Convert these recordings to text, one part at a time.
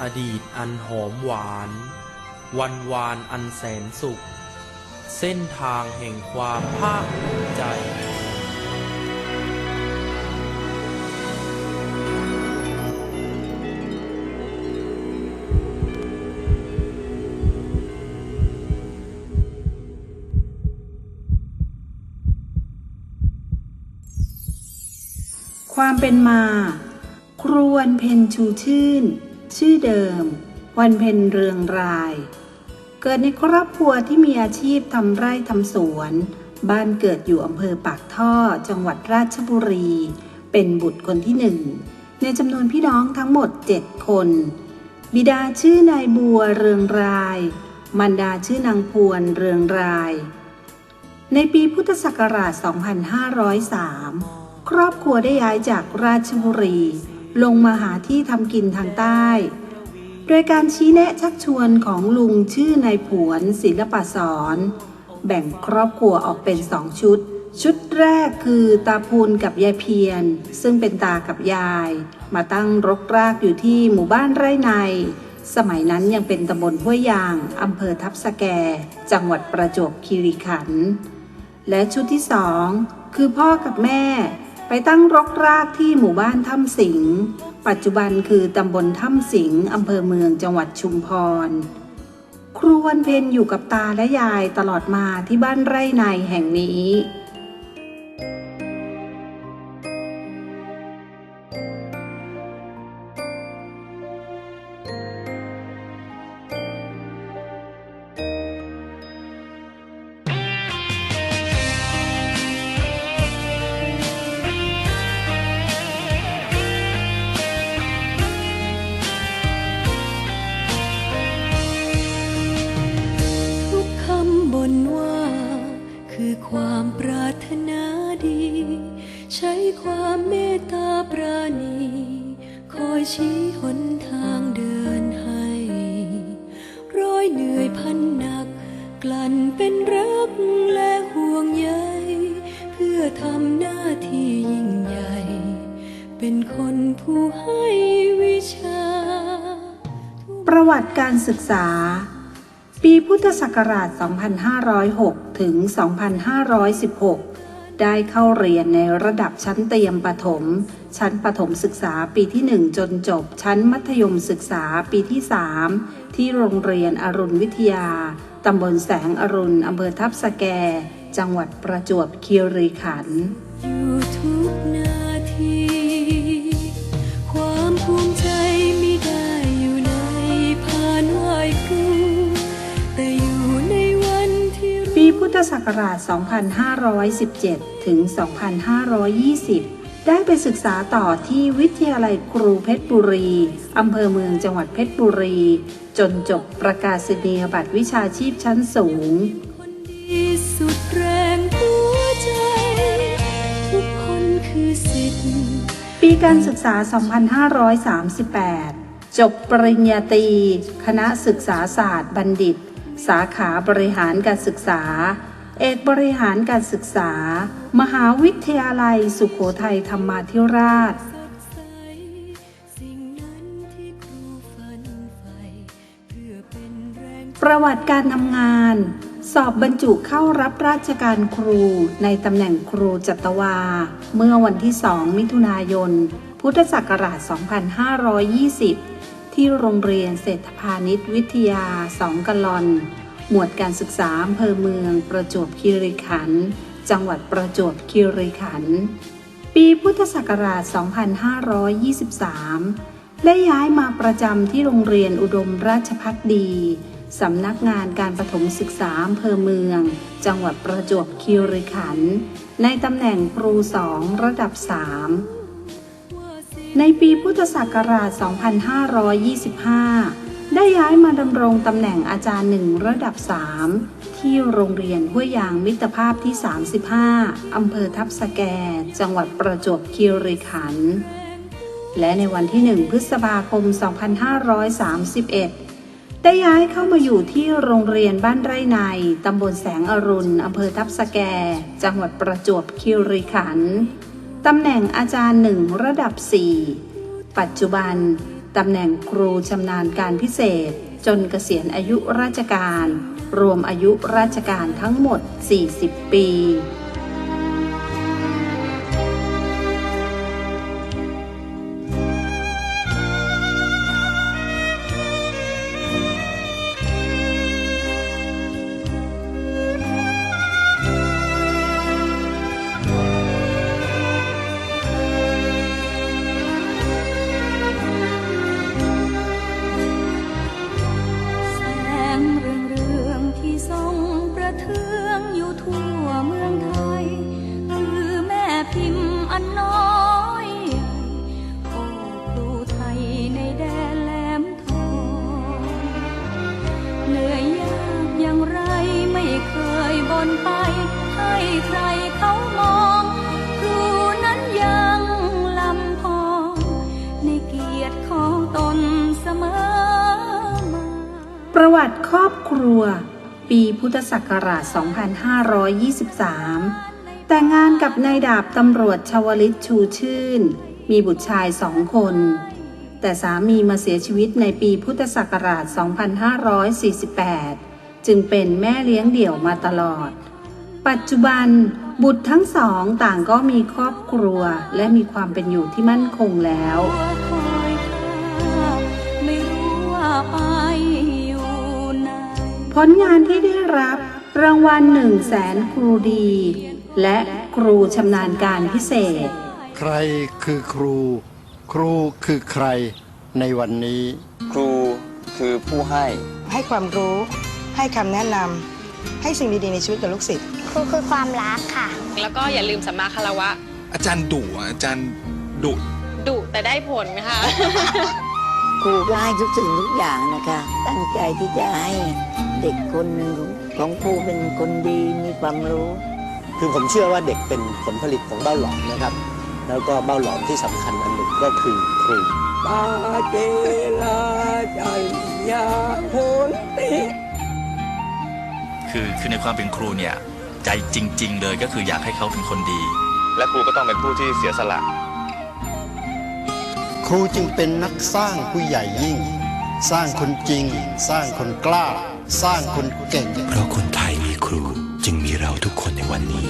อดีตอันหอมหวาน วันวานอันแสนสุข เส้นทางแห่งความภาคภูมิใจความเป็นมา ครวันเพ็ญชูชื่น ชื่อเดิม วันเพ็ญเรืองราย เกิดในครอบครัวที่มีอาชีพทำไร่ทำสวน บ้านเกิดอยู่อำเภอปากท่อ จังหวัดราชบุรี เป็นบุตรคนที่หนึ่ง ในจำนวนพี่น้องทั้งหมดเจ็ดคน บิดาชื่อนายบัวเรืองราย มารดาชื่อนางพวนเรืองราย ในปีพุทธศักราช 2503 ครอบครัวได้ย้ายจากราชบุรี ลงมาหาที่ทำกินทางใต้ โดยการชี้แนะชักชวนของลุงชื่อนายผวนศิลปสอนแบ่งครอบครัวออกเป็นสองชุด ชุดแรกคือตาพูนกับยายเพียรซึ่งเป็นตากับยาย มาตั้งรกรากอยู่ที่หมู่บ้านไร่ใน สมัยนั้นยังเป็นตำบลห้วยยางอำเภอทับสะแก จังหวัดประจวบคีรีขันธ์และชุดที่สองคือพ่อกับแม่ ไปตั้งรกรากที่หมู่บ้านถ้ำสิง ปัจจุบันคือตำบลถ้ำสิงอำเภอเมืองจังหวัดชุมพร ครูวันเพ็ญอยู่กับตาและยายตลอดมาที่บ้านไร่ในแห่งนี้ ชี้หนทางเดินให้ร้อยเหนื่อยพันหนัก กลั่นเป็นรักและห่วงใยเพื่อทำหน้าที่ยิ่งใหญ่ เป็นคนผู้ให้วิชา ประวัติการศึกษา ปีพุทธศักราช 2506 ถึง 2516 ได้เข้าเรียนในระดับชั้นเตรียมประถม ชั้นประถมศึกษาปีที่ 1 จนจบ ชั้นมัธยมศึกษาปีที่ 3 ที่โรงเรียนอรุณวิทยา ตำบลแสงอรุณ อำเภอทับสแก จังหวัดประจวบคีรีขันธ์ ศักราช 2517 ถึง 2520 ได้ไปศึกษาต่อที่วิทยาลัยครูเพชรบุรี อำเภอเมืองจังหวัดเพชรบุรี จนจบประกาศนียบัตรวิชาชีพชั้นสูงคนดีสุดแรงหัวใจ ทุกคนคือสิทธิ์ปีการศึกษา 2538 จบปริญญาตรี คณะศึกษาศาสตร์บัณฑิตสาขาบริหารการศึกษา เอกบริหารการศึกษา มหาวิทยาลัยสุขโขทัยธรรมาธิราช ประวัติการทำงาน สอบบรรจุเข้ารับราชการครูในตำแหน่งครูจัตวา เมื่อวันที่ 2 มิถุนายน พุทธศักราช 2520 ที่โรงเรียนเศรษฐพาณิชย์วิทยาสองกะลอน หมวดการศึกษาอำเภอเมือง ประจวบคีรีขันธ์ จังหวัดประจวบคีรีขันธ์ ปีพุทธศักราช 2523 ได้ย้ายมาประจำที่โรงเรียนอุดมราชพักดี สำนักงานการประถมศึกษาอำเภอเมือง จังหวัดประจวบคีรีขันธ์ ในตำแหน่งครูสองระดับ 3 ในปีพุทธศักราช 2525 ได้ย้ายมาดำรงตำแหน่งอาจารย์หนึ่งระดับ 3 ที่โรงเรียนห้วยยางมิตรภาพที่ 35 อำเภอทับสแก จังหวัดประจวบคีรีขันธ์และในวันที่ 1 พฤษภาคม 2531 ได้ย้ายเข้ามาอยู่ที่โรงเรียนบ้านไร่ใน ตำบลแสงอรุณ อำเภอทับสแก จังหวัดประจวบคีรีขันธ์ตำแหน่งอาจารย์หนึ่งระดับ 4 ปัจจุบัน ตำแหน่งครูชำนาญการพิเศษ จนเกษียณอายุราชการ รวมอายุราชการทั้งหมด 40 ปี ประวัติครอบครัว ปีพุทธศักราช 2523 แต่งงานกับนายดาบตำรวจชวลิตชูชื่น มีบุตรชายสองคน แต่สามีมาเสียชีวิตในปีพุทธศักราช 2548 จึงเป็นแม่เลี้ยงเดี่ยวมาตลอด ปัจจุบันบุตรทั้งสองต่างก็มีครอบครัวและมีความเป็นอยู่ที่มั่นคงแล้ว ผลงานที่ได้รับรางวัลหนึ่งแสนครูดี และครูชำนาญการพิเศษ ใครคือครู ครูคือใครในวันนี้ ครูคือผู้ให้ ให้ความรู้ ให้คำแนะนำให้สิ่งดีๆในชีวิตกับลูกศิษย์ครูคือความรักค่ะ แล้วก็อย่าลืมสัมมาคารวะ อาจารย์ดุอะอาจารย์ดุดุแต่ได้ผลค่ะ ครูก็ให้ทุกสิ่งทุกอย่างนะคะ ตั้งใจที่จะให้ เด็กคนหนึ่งของครูเป็นคนดีมีความรู้ คือผมเชื่อว่าเด็กเป็นผลผลิตของเบ้าหลอมนะครับ แล้วก็เบ้าหลอมที่สำคัญอันหนึ่งก็คือครูปาเจลาใจยาโพติคือคือในความเป็นครูเนี่ยใจจริง ๆ เลยก็คืออยากให้เขาเป็นคนดี และครูก็ต้องเป็นผู้ที่เสียสละ ครูจึงเป็นนักสร้างผู้ใหญ่ยิ่ง สร้างคนจริง สร้างคนกล้า สร้างคนเก่ง เพราะคนไทยมีครูจึงมีเราทุกคนในวันนี้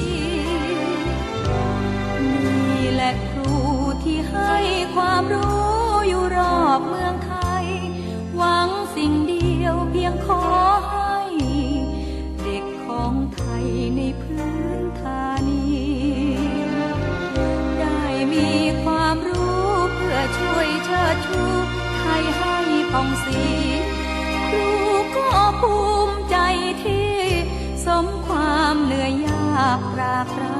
นี่แหละครูที่ให้ความรู้อยู่รอบเมืองไทย หวังสิ่งเดียวเพียงขอให้ เด็กของไทยในพื้นฐานี ได้มีความรู้เพื่อช่วยเชิดชูไทยให้ผ่องสี ลูก็ภูมิใจที่ สมความเหนื่อยยากรากรา